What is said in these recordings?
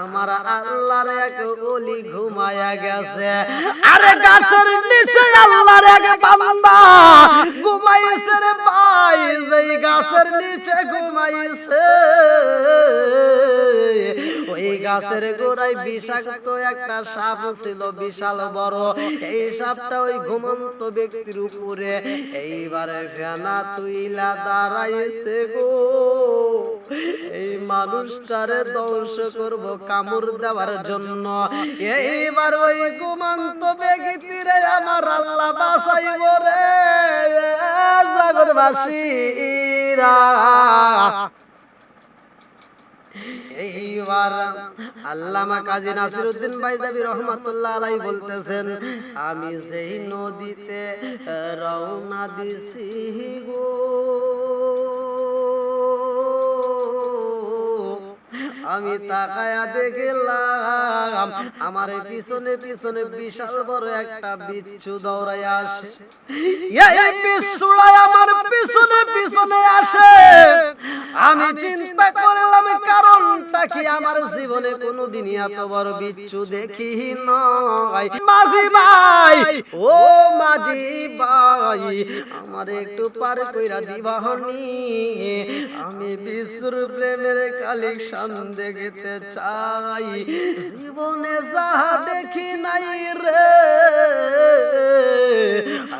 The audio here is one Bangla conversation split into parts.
আমার আল্লাহর এক ওলি ঘুমায়া গেছে। আরে গাছের নিচে আল্লাহর এক বান্দা ঘুমাইছে রে ভাই যেই গাছের নিচে ঘুমাইছে। ওই গাছের গোড়ায় বিষাক্ত একটা সাপ ছিল, বিশাল বড়। এই সাপটা ওই ঘুমন্ত ব্যক্তির উপরে। এইবারে ফেনা তুইলা দাঁড়াইছে গো। এই মানুষটারে ধ্বংস করব কামড় দেওয়ার জন্য। এইবার ওই ঘুমন্ত ব্যক্তিরে আমার আল্লাহ বাঁচাইব রে। জগৎবাসীরা এইবার আল্লামা কাজী নাসিরউদ্দিন বাইজাবি রহমাতুল্লাহ আলাই বলতেছেন আমি সেই নদীতে রওনা দিছি গো আমি তাকায়া দেখলাম আমার পিছনে পিছনে বিশাল বড় একটা বিচ্ছু দৌড়ায় আসে। এই বিচ্ছুটা আমার পিছনে পিছনে আসে। আমি চিন্তা করলাম কারণটা কি আমার জীবনে কোনোদিনই এত বড় বিচ্ছু দেখি নয়। মাঝি ভাই ও মাঝি ভাই আমার একটু পার কইরা দিবাহনি। আমি বিশুর প্রেমের কালেকশন দেখতে চাই। জীবনে যাহা দেখি নাই রে।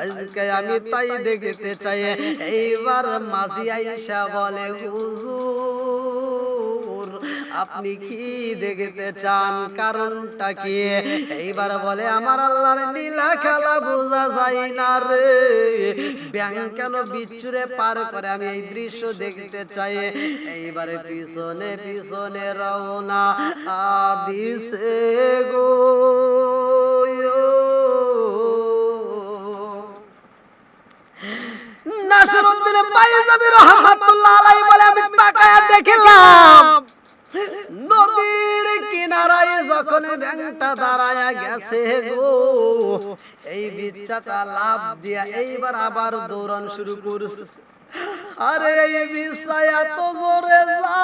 আজকে আমি তাই দেখতে চাই। এইবার মাসি আইসা বলে, হুজুর আপনি কি দেখতে চান? কারণটা কি? এইবার বলে আমার আল্লাহর নীলা খেলা বোঝা যায় না রে। ব্যাং কেন বিচ্ছুরে পার করে? আমি এই দৃশ্য দেখতে চাই। এইবারে পিছনে পিছনে রওনা। আদিসে গো। নাসিরউদ্দিন পাইজাবি রহমাতুল্লাহ আলাইহি বলে ব্যাংকটা দাঁড়ায়া গেছে গো। এই বিচ্ছাটা লাভ দিয়া এইবার আবার দৌড়ান শুরু করছে। আরে এই বিচ্ছা এত জোরে যা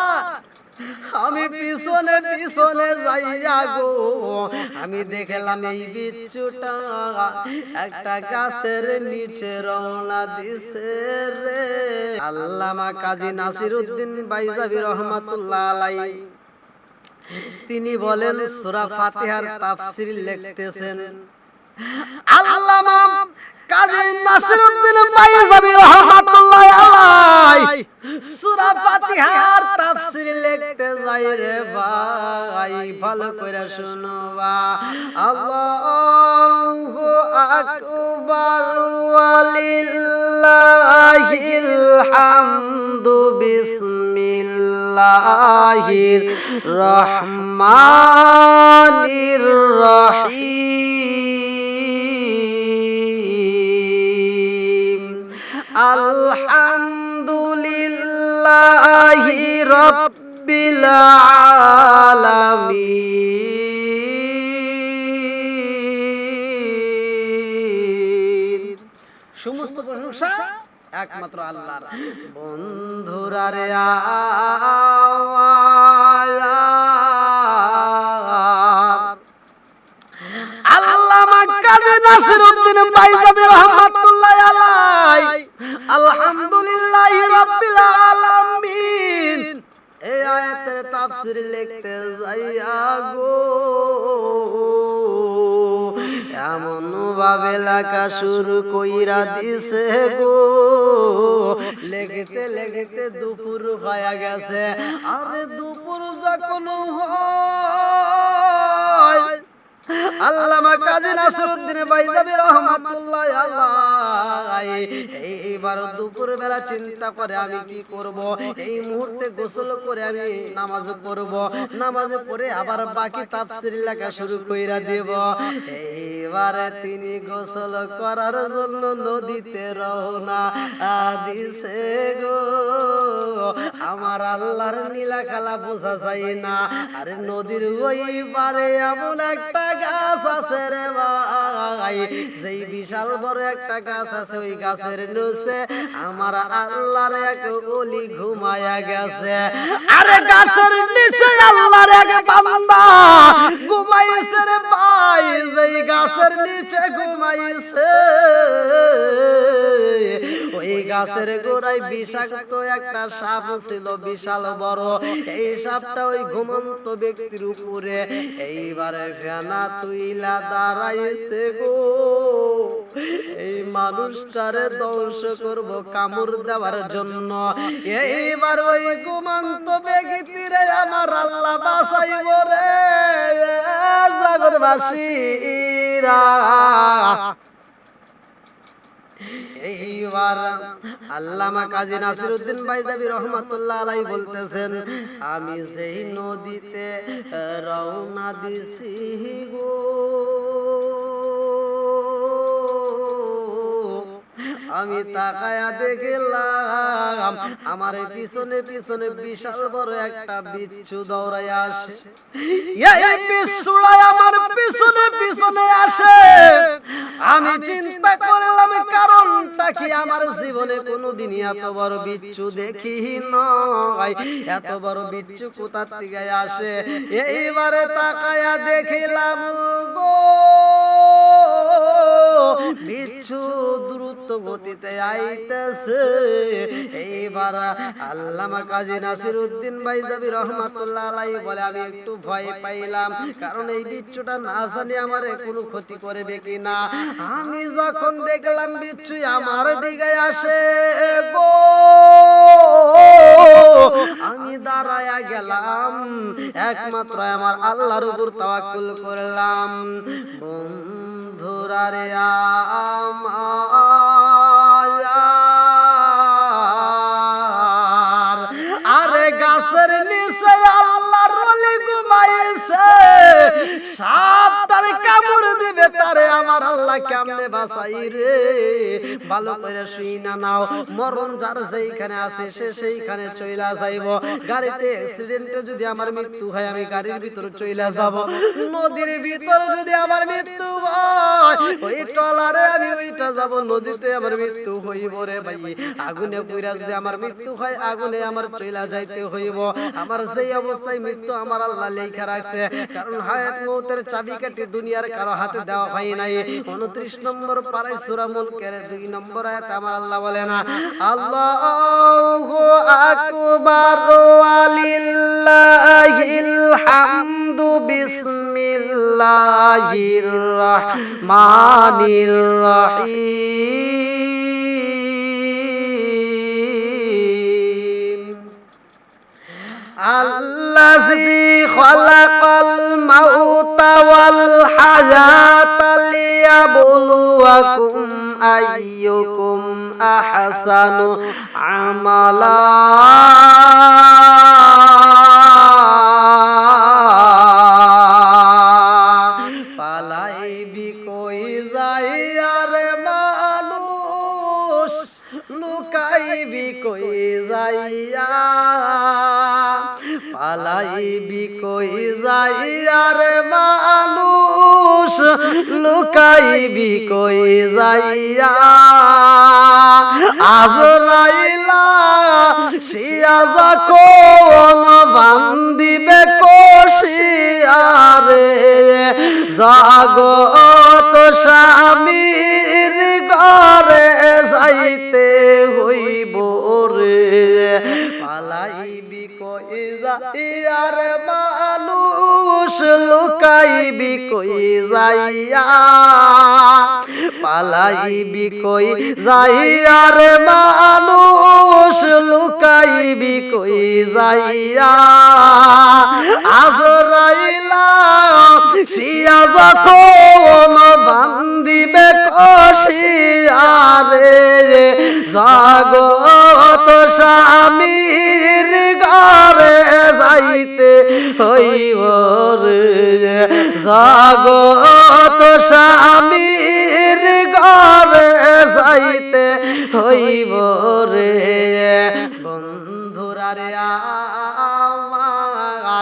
আমি পিছনে পিছনে যাইয়া গো। আমি দেখলাম এই বিচ্ছুটা একটা গাছের নিচে রওনা দিছে রে। আল্লামা কাজী নাসিরউদ্দিন বাইজাবি রহমাতুল্লাহ আলাই তিনি বলেন সূরা ফাতিহার তাফসীর লিখতেছেন আল্লামা কাজী নাসিরউদ্দিন বাইজাবি রহমাতুল্লাহ আলাই সূরা ফাতিহার তাফসীর লিখতে যাই রে ভাই ভালো করে শুনবা আল্লাহু আকবার ওয়ালিল্লাহিল হামদু বিসমিল্লাহির রহমানির রহিম। আলহামদুলিল্লাহি রাব্বিল আলামিন। সমস্ত প্রশংসা একমাত্র আল্লাহর। বন্ধুরা রে আল্লামা কাজী নাসিরউদ্দিন বাইজাবি রাহমাতুল্লাহ আলাই আলহামদুলিল্লাহি রাব্বিল আলামিন। এই আয়াতের তাফসীর লিখতে যাইয়া গো। এমন ভাবে লেখা শুরু কইরা দিছে গো। লেখতে লেখতে দুপুর হয়ে গেছে। আরে দুপুর যখন হয় আল্লামা কাজী নাসরুদ্দিন বাইজাবি রহমাতুল্লাহ এইবার দুপুর বেলা চিন্তা করে আমি কি করব? এই মুহূর্তে গোসল করে আমি নামাজ পড়ব। নামাজ পড়ে আবার বাকি তাফসীর লেখা শুরু কইরা দেব। তিনি গোসল করার জন্য নদীতে রওনা। দিছে গো, আমার আল্লাহর নীলা খেলা বোঝা যায় না। আরে নদীর ওই পারে এমন একটা গাছ আছে রে ভাই। যেই বিশাল বড় একটা গাছ আছে, ওই গাছের নিচে আমার আল্লাহর এক ওলি ঘুমায়া গেছে। আরে গাছের নিচে আল্লাহর এক বান্দা ঘুমাইছে রে ভাই। যেই গাছের নিচে ঘুমাইছে গাছের গোড়ায় বিষাক্ত একটা সাপ ছিল, বিশাল বড়। এই সাপটা ওই ঘুমন্ত ব্যক্তির উপরে। এইবারে ফেনা তুইলা দাঁড়াইছে গো। এই মানুষটারে ধ্বংস করব কামড় দেওয়ার জন্য। এইবার ওই ঘুমন্ত ব্যক্তিরে আমার আল্লাহ বাঁচাইব রে। জগৎবাসীরা এইবার আল্লামা কাজী নাসিরউদ্দিন বাইজাবি রহমাতুল্লাহ আলাই বলতেছেন আমি সেই নদীতে রওনা দিছি গো। আমি তাকায়া দেখলাম আমার পিছনে পিছনে বিশাল বড় একটা বিচ্ছু দৌড়ায় আসে। এই আমার পিছনে পিছনে আসে। আমি চিন্তা করলাম কারণটা কি আমার জীবনে কোনোদিনই এত বড় বিচ্ছু দেখি নয়। এত বড় বিচ্ছু কোথা থেকে আসে? এইবারে তাকায়া দেখিলাম গো। বিচ্ছু দ্রুত গতিতে আইতেছে। এইবার আল্লামা কাজী নাসির উদ্দিন বাইজাবি রহমাতুল্লাহ আলাই বলে, আমি একটু ভয় পাইলাম, কারণ এই বিচ্ছুটা না জানি আমার কোনো ক্ষতি করবে কিনা। আমি যখন দেখলাম বিচ্ছু আমার দিকে আসে গো, আমি দাঁড়ায়া গেলাম, একমাত্র আমার আল্লাহর উপর তাওয়াক্কুল করলাম। বন্ধুরা রে আমার আরে গাছের নিচে আল্লাহর ওলি ঘুমাইছে। সাপ তার কামড় দিবে তারে আমার আল্লাহ কেমনে বাঁচাই রে? ভালো করে শুই না নাও। মরণ যার যেইখানে আছে সে সেইখানে চইলা যাইব। গাড়িতে অ্যাক্সিডেন্টে যদি আমার মৃত্যু হয় আমি গাড়ির ভিতরে চইলা যাব। নদীর ভিতরে যদি আমার মৃত্যু হয় ওই টলারে আমি ওইটা যাব নদীতে আমার মৃত্যু হইব রে ভাই। আগুনে পুইরা যদি আমার মৃত্যু হয় আগুনে আমার চইলা যাইতে হইব। আমার সেই অবস্থায় মৃত্যু আমার আল্লাহ লেখা রাখছে কারণ হায়াত মৌতের চাবিকাঠি দুনিয়ার কারও হাতে দেওয়া হয় নাই। উনত্রিশ নম্বর পাড়ায় সূরা মুলকের দুই নম্বর আয়াত আমার আল্লাহ বলে না আল্লাহু আকবার ওয়ালিল্লাহিল হামদু কিন্তু বিসমিল্লাহির রহমানির রহিম। আল্লাযী খলাকাল মাউতা ওয়াল হায়াতা লিয়াবলুয়াকুম আইয়ুকুম আহসানু আমালা। মানুষ লুকাই বিকই যাইয়া। আজরাইলা শিয়া যখন বান্দিবে কোশিয়ারে, জাগত স্বামীর ঘরে যাইতে হইব রে। পালাইবি কই যাইয়ার মানুষ লুকাইবি কই যাইয়া? পালাইবি কই যাইয়ার মানুষ লুকাইবি কই যাইয়া? আজরাইলা শিয়া যখন বান্দিবে কষিয়ারে জগত স্বামীর ঘরে যাইতে হইব রে জগত স্বামীর ঘরে যাইতে হইব রে। বন্ধুরা রে আমার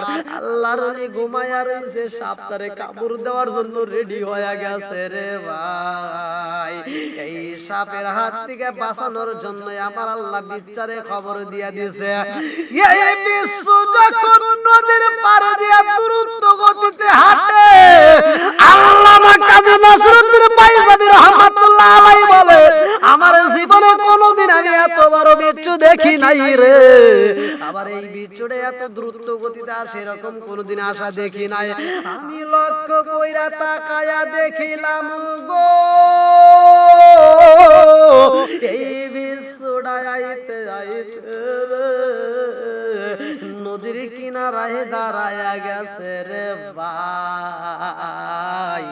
ব্যাপার আল্লাহর নবী ঘুমায়া রইছে সাপ তারে কামড় দেওয়ার জন্য রেডি হয়ে গেছে রে ভাই। এই সাপের হাত থেকে বাঁচানোর জন্য আমার আল্লাহ বিচারে খবর দিয়া দিয়েছে। এই বিশ্ব যখন নদীর পাড়ে দিয়া দ্রুত গতিতে হাঁটে আল্লামা কাজী নাসরুদ্দিন পাইজাবি রহমাতুল্লাহ আলাইহি বলে আমার জীবনে আমি এত বড় বিচ্ছু দেখি নাই রে। আবার এই বিচ্ছুটা এত দ্রুত গতিতে আসে এরকম কোনোদিন আশা দেখি নাই। আমি লক্ষ্য কইরা তাকায়া দেখিলাম গো। এই বিশ্বটা আইতে আইতে নদীর কিনারায় দাঁড়ায়া গেছে রে ভাই।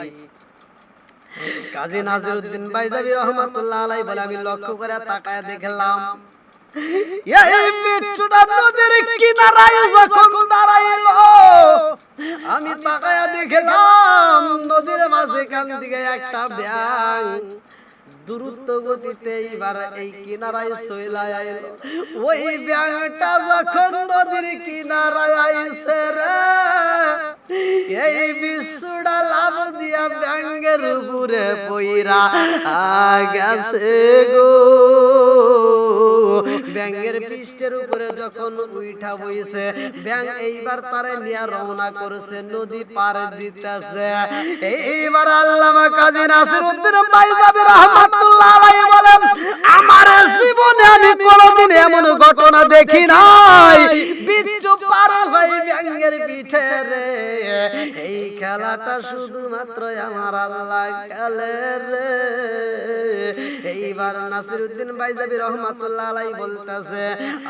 কাজী নাজিরউদ্দিন বাইজাবি রহমাতুল্লাহ আলাই বলে আমি লক্ষ্য করে তাকায় দেখলাম। এই বিচ্ছুটা নদীর কিনারায় যখন দাঁড়াইলো, আমি তাকায়া দেখলাম নদীর মাঝখান দিকে একটা ব্যাং দ্রুত গতিতে এবার এই কিনারায় সইলায় আইলো। ওই ব্যাংটা যখন নদীর কিনারায় আইছে রে, এই বিশ্বটা লাভ দিয়া ব্যাঙ্গের উপরে পইরা গেছে গো। ব্যাঙ্গের পৃষ্ঠের উপরে যখন উইঠা বইছে ব্যাং এইবার তারে নিয়া রওনা করেছে, নদী পার দিতেছে। এইবার আল্লামা কাজী নাসিরউদ্দিন পাইজাবি রহমাতুল্লাহ আলাইহি বলেন, আমার জীবনে আমি কোনোদিন এমন ঘটনা দেখি নাই। বিচ্ছু পার হই ব্যাঙ্গের পিঠে রে। এই খেলাটা শুধুমাত্র আমার আল্লাহ খেলে রে। এইবার নাসিরউদ্দিন বাইজাবি রহমাতুল্লাহ আলাই বলতেছে,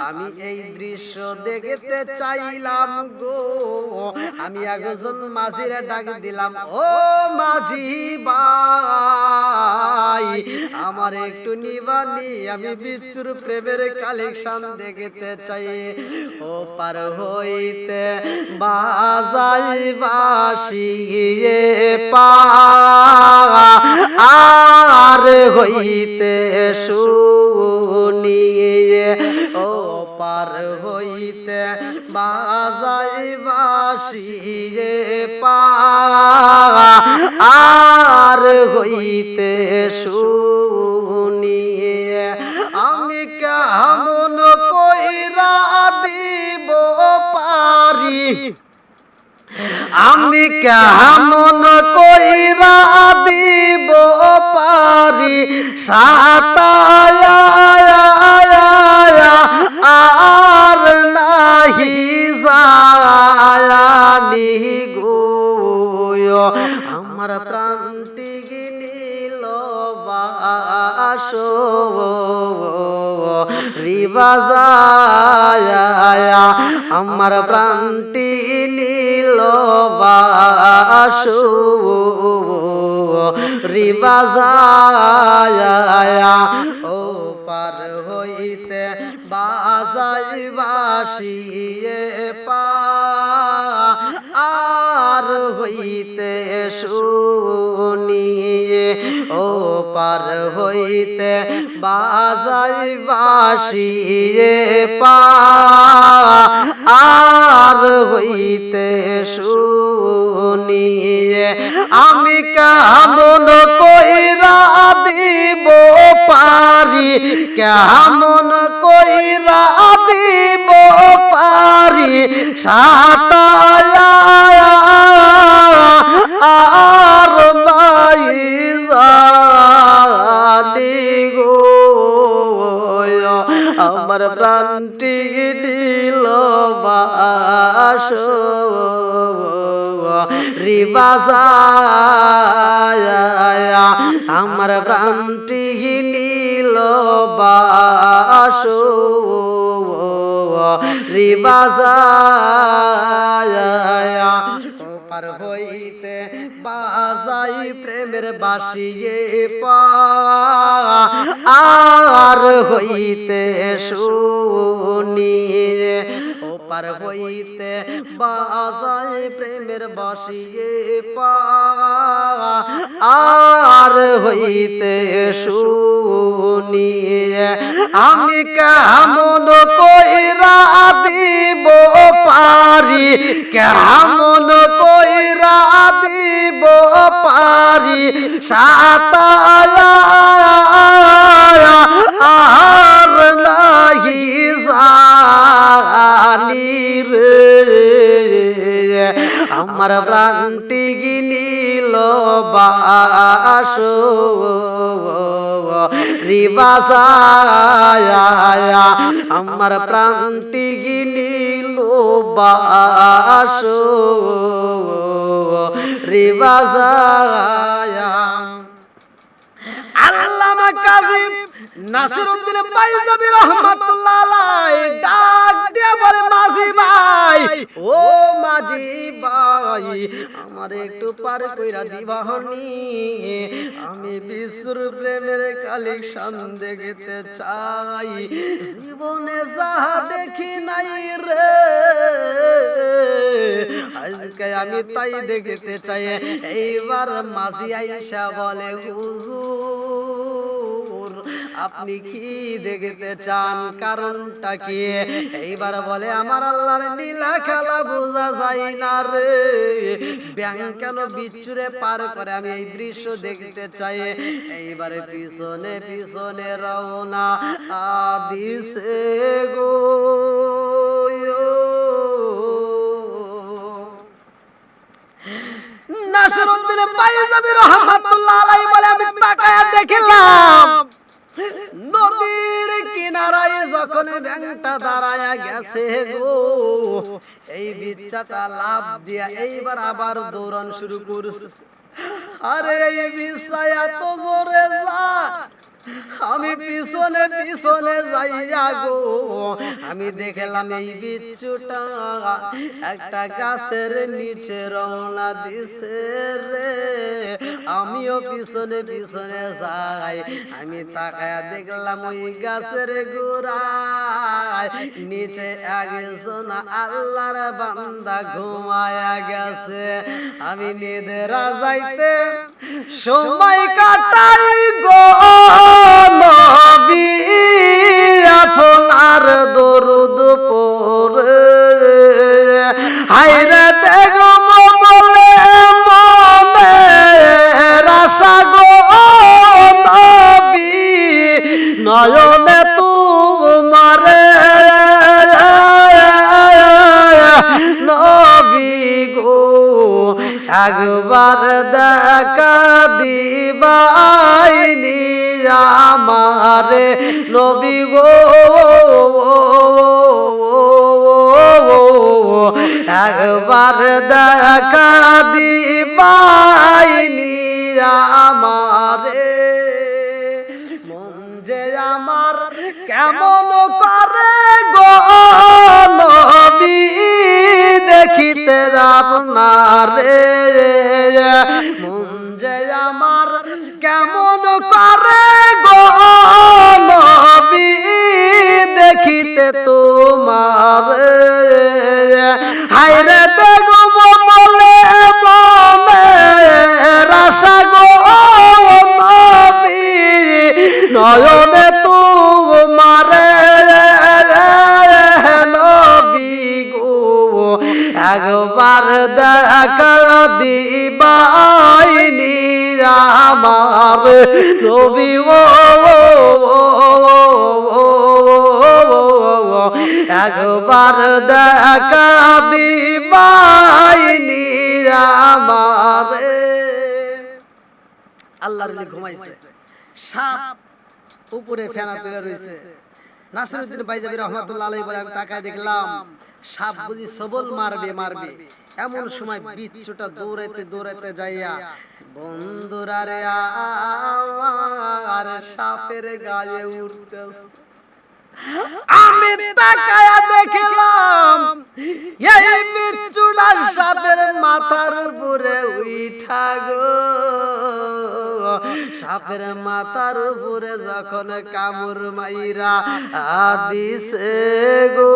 আমি এই দৃশ্য দেখতে চাইলাম গো। আমি একজন মাঝিরে ডাক দিলাম, ও মাঝি ভাই, আমার একটু নিবানি, আমি বিচ্ছুর প্রেমের কালেকশন দেখতে চাই। ও পার হইতে বাজাই বাসিয়ে পা আর হইতে শুনিয়ে ও পার হইতে বাজাই বাসিয়ে পা আর হইতে শুনিয়ে আমি কেমন কইরা দিব পারি? সাতায়া আর নাহি জায়ানি গো আমার প্রাণটি গিনিল বাসো রিবাজায়া আমার প্রাণটি নীল বাসু রিবাজায়া ও পার হইতে বাজাই বাসিয়ে আর হইতে শুনিয়ে, ও পার হইতে বাজাই বাসিয়ে পা। আর হইতে শুনিয়ে, আমি কেমন কইরা দিব পারি? কেমন কইরা দিব পারি? সাতায়া আর আমার প্রাণটি নীল বাস। রিবাজায়া, আমার প্রাণটি নীল বাস। রিবাজায়া পার হইতে বাজাই প্রেমের বাসিয়ে পা। আর হইতে শুনিয়ে পার হইতে বাজায় প্রেমের বাসিয়ে পা। আর হইতে শুনিয়ে আমি কেমন কইরা দিব পারি? কেমন কইরা দিব পারি? সাতায়া আর নাহি জানি রে। আমার প্রাণটি গিনিল বাস। রিবাসায়া আমার প্রাণটি গিনিল বাস। রিবাসায়া আল্লামা কাজী নাসিরউদ্দিন পাইজাবি রহমাতুল্লাহ আলাইহি ডাক দিয়ে বলে, মাঝি ভাই, ও মাঝি ভাই, আমার একটু পার কইরা দিবাহনি আমি বিশুর প্রেমের কালেকশন দেখতে চাই। জীবনে যা দেখি নাই রে, আজকে আমি তাই দেখতে চাই। এইবার মাঝি আইসা বলে, হুজুর আপনি কি দেখতে চান কারণটা কি? এইবার বলে আমার আল্লাহর নীলা খেলা বোঝা যায় না রে। ব্যাং কেন বিচ্ছুরে পার করে? আমি এই দৃশ্য দেখতে চাই। এইবারে পিছনে পিছনে রওনা আদিসে গো। নাসরুদ্দিন পাইজাবি রহমাতুল্লাহ আলাইহি বলে আমি তাকায়া দেখলাম। নদীর কিনারায় যখন ব্যাংকটা দাঁড়ায়া গেছে গো, এই বিচ্ছাটা লাভ দিয়া এইবার আবার দৌড়ান শুরু করছে। আরে এই বিছায়া তো জোরে যা, আমি পিছনে পিছনে যাইয়া গো, আমি দেখলাম এই বিচ্ছুটা একটা গাছের নিচে রওনা দিছে রে। আমিও পিছনে পিছনে যাই। আমি তাকায় দেখলাম ওই গাছের গোড়ায়। নিচে একজন আল্লাহর বান্দা ঘুমায়া গেছে। আমি নিদেরা যাইতে সময় কাটাই গো নবী আপনার দরুদ পরে একবার দেখা দিবাইনি আমারে নবী গো। একবার দেখা দিবাইনি আমারে। যে আমার কেমন করে গো নবী। দেখিতে আপনারে মন যে আমার কেমন করে গো দেখিতে তোমার হাইরে দেখো আমার নবী একবার দেখা দিবাইনি আমারে। আল্লাহর ঘুমাইছে। সাপ উপরে ফেনা তুলে রয়েছে নাসিরুদ্দিন বাইজাবি রহমাতুল্লাহ আলাইহি বলে আমি তাকায় দেখলাম, সাপ বুঝি সবল মারবে মারবে। এমন সময় বিচ্ছুটা দৌড়াইতে দৌড়াইতে যাইয়া বন্ধুরা রে আর সাপের গায়ে উঠতেছে। আমি তাকায়া দেখলাম এই বিচ্ছুটার সাপের মাথার উপরে উঠা গো। সাপের মাথার উপরে যখন কামড় মাইরা আদিসে গো।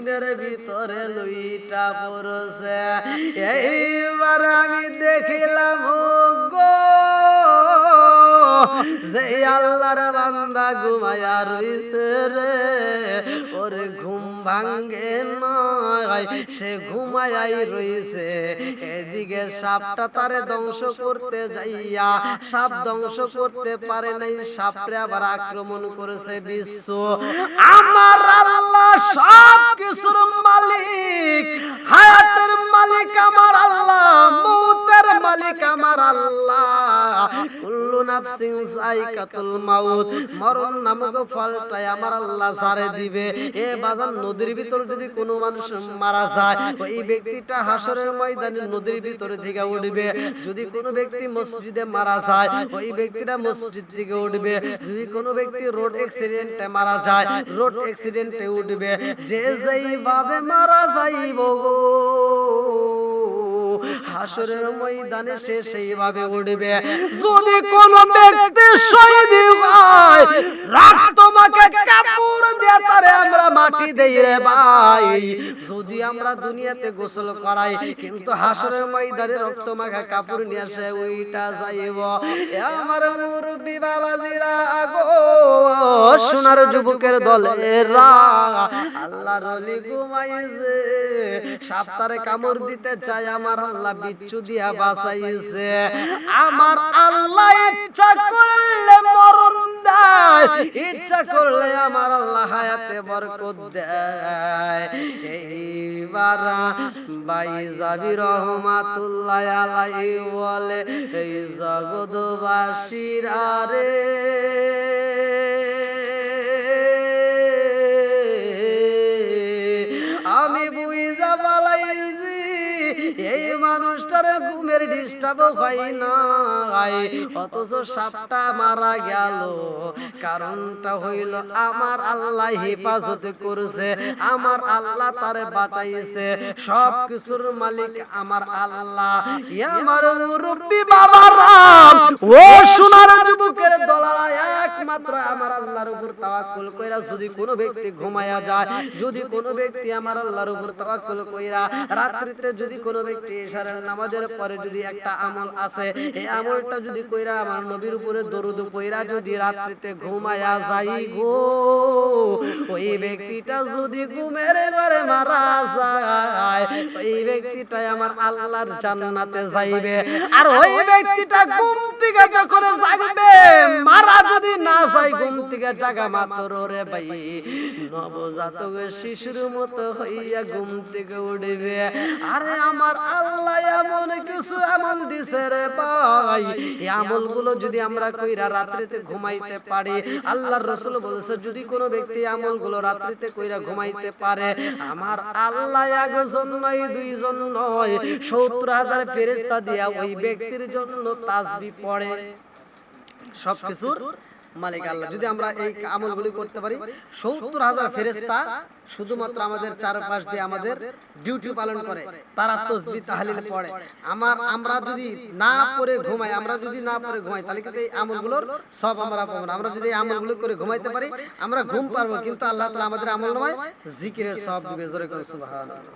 জমিনের ভিতরে লুইটা পড়ছে। এইবার আমি দেখিলাম গো, যে আল্লাহর বান্দা ঘুমায়া রইছে রে। ওরে ঘুম ভাঙ্গে নয়, সে ঘুমায়াই রইছে। এদিকে সাপটা তারে ধ্বংস করতে যাইয়া, সাপ ধ্বংস করতে পারে নাই, সাপরে আবার আক্রমণ করেছে বিশ্ব। আমার আল্লাহ সব কিছুর মালিক, হায়াতের মালিক আমার আল্লাহ, মৌতের মালিক আমার আল্লাহ। কুল্লু নাফসিন যায়কাতুল মাউত, মরণ নামক ফলটাই আমার আল্লাহ সারে দিবে। এ বাজান নদীর ভিতর যদি কোনো মানুষ মারা যায় ওই ব্যক্তিটা হাসরের ময়দানে নদীর ভিতরে থেকে উঠবে। যদি কোনো ব্যক্তি মসজিদে মারা যায় ওই ব্যক্তিটা মসজিদ থেকে উঠবে। যদি কোনো ব্যক্তি রোড অ্যাক্সিডেন্টে মারা যায় রোড অ্যাক্সিডেন্টে উঠবে। যে যেইভাবে মারা যাইব গো হাসরের ময়দানে সে সেইভাবে উঠবে। যদি কোন ব্যক্তি শহীদ হয় রাখ তোমাকে কাপড় দিয়ে তারে আমরা মাটি দেই রে ভাই। যদি আমরা দুনিয়াতে গোসল করাই, কিন্তু হাসরের ময়দানে রক্ত মাখা কাপড় নিয়ে আসে, ওইটা যাইব। আমার মুরব্বি বাবাজিরা গো সোনার যুবকের দলেরা, আল্লাহর অলি ঘুমাইছে সাপ্তারে কামড় দিতে চাই আমার আল্লাহ বিচ্ছু দিয়া বাঁচাইছে। আমার আল্লাহ ইচ্ছা করলে মরণ দেয়। ইচ্ছা করলে আমার আল্লাহ হায়াতে বরকত দেয়। এইবার ভাই রহমাতুল্লাহ আলাই বলে এই জগৎবাসীরা রে ডিস্টার্ব হয় না অথচ সাপটা মারা গেল। কারণটা হইল আমার আল্লাহ হেফাজত করেছে, আমার আল্লাহ তারে বাঁচাইছে। সব কিছুর মালিক আমার আল্লাহ। আমার মুরব্বি বাবা রাম ও সোনার যুবকের দলারা, একমাত্র আমার আল্লাহর উপর তাওয়াক্কুল কইরা যদি কোনো ব্যক্তি ঘুমায়া যায়, যদি কোনো ব্যক্তি আমার আল্লাহর উপর তাওয়াক্কুল কইরা, রাত্রিতে যদি কোনো ব্যক্তি ইশারের নামাজের পরে যদি একটা আমল আছে এই আমলটা যদি কইরা আমার নবীর উপরে দরুদ কইরা যদি রাত্রিতে ঘুমায়া যাই গো ওই ব্যক্তিটা যদি ঘুমের ঘরে মারা যায় ওই ব্যক্তিটাই আমার আল্লাহর জান্নাতে যাইবে। আর ওই ব্যক্তিটা ঘুম থেকে যখন জাগবে মারা যদি না যায় ঘুম থেকে জাগা মাত্র রে ভাই নবজাতক শিশুর মতো হইয়া ঘুম থেকে উঠবে। আরে আমার আল্লাহ এমন কিছু আমল দিছে রে ভাই। এই আমলগুলো যদি আমরা কইরা রাত্রিতে ঘুমাইতে পারি, আল্লাহর রাসূল বলেছে, যদি কোনো ব্যক্তি আমলগুলো রাত্রিতে কইরা ঘুমাইতে পারে, আমার আল্লাহ একজন নয়, দুইজন নয়, সত্তর হাজার ফেরেস্তা দিয়া ওই ব্যক্তির জন্য তাসবি পড়ে। সবকিছুর মালিক আল্লাহ। যদি আমরা এই আমলগুলি করতে পারি, সত্তর হাজার ফেরেস্তা শুধুমাত্র আমাদের চারপাশ দিয়ে আমাদের ডিউটি পালন করে। তারা তসবি তাহলিল পড়ে। আমার আমরা যদি না পড়ে ঘুমাই আমরা যদি না পরে ঘুমাই তাহলে কিন্তু এই আমলগুলোর সব আমরা পাবো আমরা যদি এই আমলগুলো করে ঘুমাইতে পারি আমরা ঘুম পারব। কিন্তু আল্লাহ তালা আমাদের আমল নয় জিকিরের সব দিবে জোরে করে সুবহানাল্লাহ।